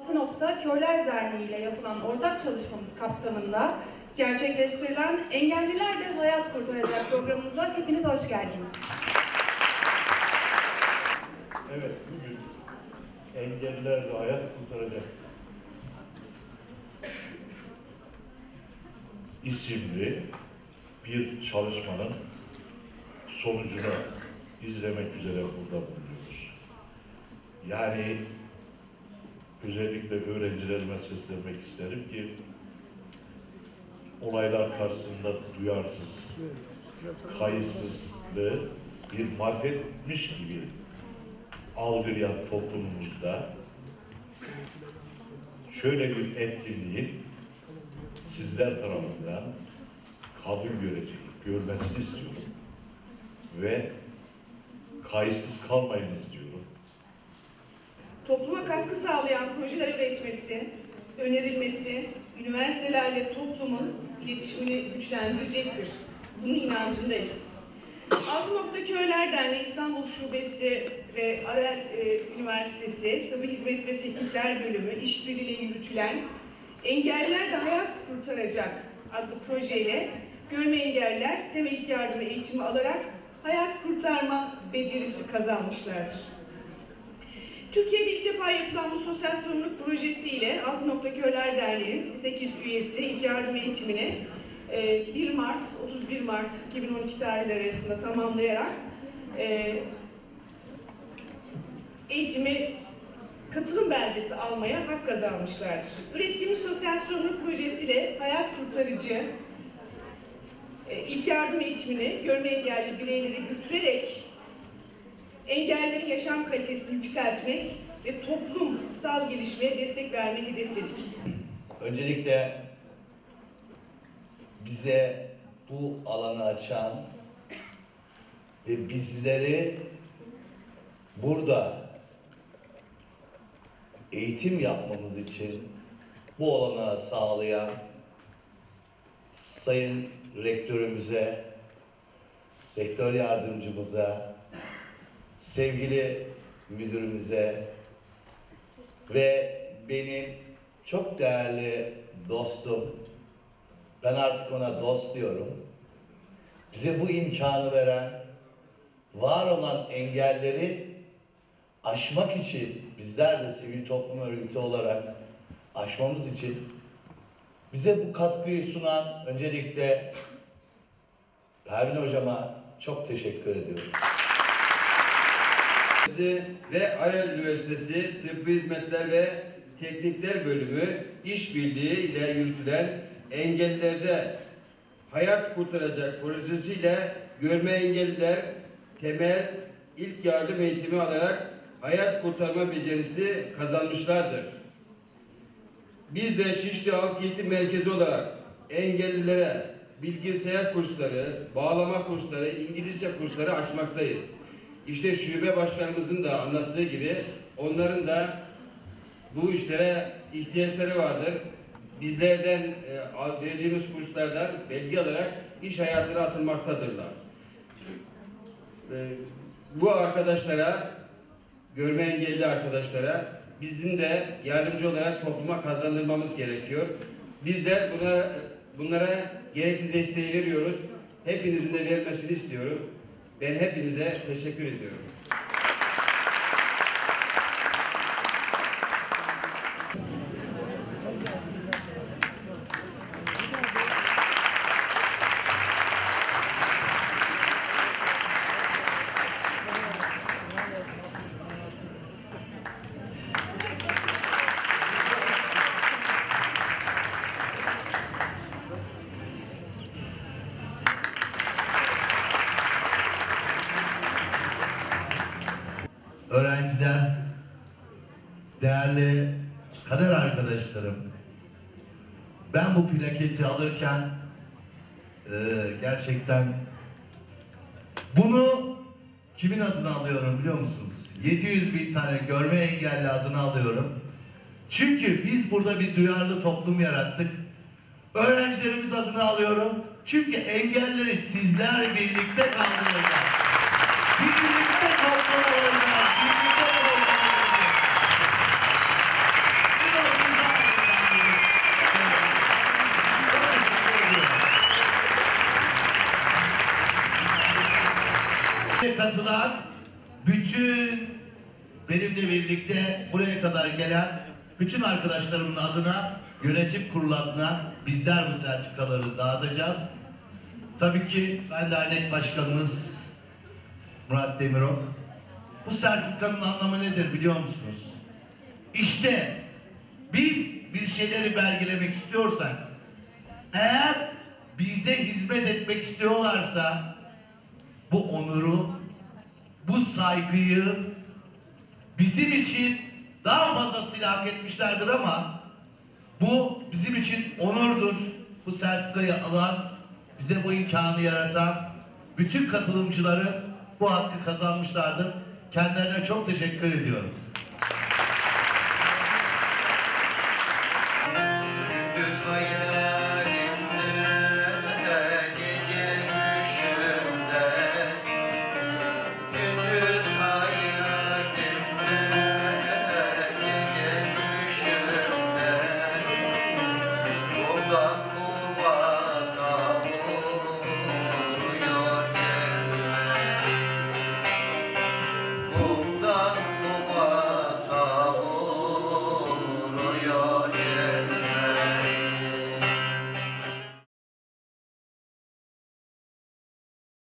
Altınokta Körler Derneği ile yapılan ortak çalışmamız kapsamında gerçekleştirilen Engelliler de Hayat Kurtaracak programımıza hepiniz hoş geldiniz. Evet, bugün engelliler de hayat kurtaracak isimli bir çalışmanın sonucunu izlemek üzere burada bulunuyoruz. Yani özellikle öğrencilerime seslenmek isterim ki olaylar karşısında duyarsız, kayıtsız ve bir marifetmiş gibi algılayan toplumumuzda şöyle bir etkinliğin sizler tarafından kabul görecek, görmesini istiyorum. Ve kayıtsız kalmayın istiyorum. Katkı sağlayan projeler üretmesi, önerilmesi, üniversitelerle toplumun iletişimini güçlendirecektir. Bunun inancındayız. Altınokta Köyler Derneği İstanbul Şubesi ve Arel e, Üniversitesi Tıbbi Hizmet ve Teknikler Bölümü işbirliğiyle yürütülen Engelliler de Hayat Kurtaracak adlı projeyle görme engelliler temel ilk yardım eğitimi alarak hayat kurtarma becerisi kazanmışlardır. Türkiye'de ilk defa yapılan bu sosyal sorumluluk projesiyle Altınokta Köyler Derneği'nin 8 üyesi ilk yardım eğitimini e, 1 Mart, 31 Mart 2012 tarihleri arasında tamamlayarak e, eğitimi katılım belgesi almaya hak kazanmışlardır. Ürettiğimiz sosyal sorumluluk projesiyle hayat kurtarıcı e, ilk yardım eğitimini görme engelli bireylere götürerek engellerin yaşam kalitesini yükseltmek ve toplumsal gelişmeye destek vermeyi hedefledik. Öncelikle bize bu alanı açan ve bizleri burada eğitim yapmamız için bu olanağı sağlayan Sayın Rektörümüze, Rektör Yardımcımıza, sevgili müdürümüze ve benim çok değerli dostum, ben artık ona dost diyorum. Bize bu imkanı veren, var olan engelleri aşmak için bizler de sivil toplum örgütü olarak aşmamız için bize bu katkıyı sunan öncelikle Pervin Hocama çok teşekkür ediyorum. Ve Arel Üniversitesi Tıbbi Hizmetler ve Teknikler Bölümü işbirliği ile yürütülen engellilerde hayat kurtaracak projesiyle görme engelliler temel ilk yardım eğitimi alarak hayat kurtarma becerisi kazanmışlardır. Biz de Şişli Halk Eğitim Merkezi olarak engellilere bilgisayar kursları, bağlama kursları, İngilizce kursları açmaktayız. İşte şube başkanımızın da anlattığı gibi onların da bu işlere ihtiyaçları vardır. Bizlerden e, verdiğimiz kurslardan belge alarak iş hayatına atılmaktadırlar. E, bu arkadaşlara, görme engelli arkadaşlara bizim de yardımcı olarak topluma kazandırmamız gerekiyor. Bizler buna, bunlara gerekli desteği veriyoruz. Hepinizin de vermesini istiyorum. Ben hepinize teşekkür ediyorum. Öğrenciler, değerli kader arkadaşlarım, ben bu plaketi alırken e, gerçekten bunu kimin adına alıyorum biliyor musunuz? 700 bin tane görme engelli adına alıyorum. Çünkü biz burada bir duyarlı toplum yarattık. Öğrencilerimiz adına alıyorum. Çünkü engelleri sizler birlikte kaldıracağız. Birlikte kalkan olmaz. Birlikte kalkan olmaz. katılan bütün benimle birlikte buraya kadar gelen bütün arkadaşlarımın adına yönetim kurulu adına bizler bu sertifikaları dağıtacağız. Tabii ki ben dernek başkanınız Murat Demirok. Bu sertifikanın anlamı nedir biliyor musunuz? İşte biz bir şeyleri belgelemek istiyorsak eğer bize hizmet etmek istiyorlarsa bu onuru, bu saygıyı bizim için daha fazlasıyla hak etmişlerdir ama bu bizim için onurdur. Bu sertifikayı alan, bize bu imkanı yaratan bütün katılımcıları bu hakkı kazanmışlardır. Kendilerine çok teşekkür ediyorum.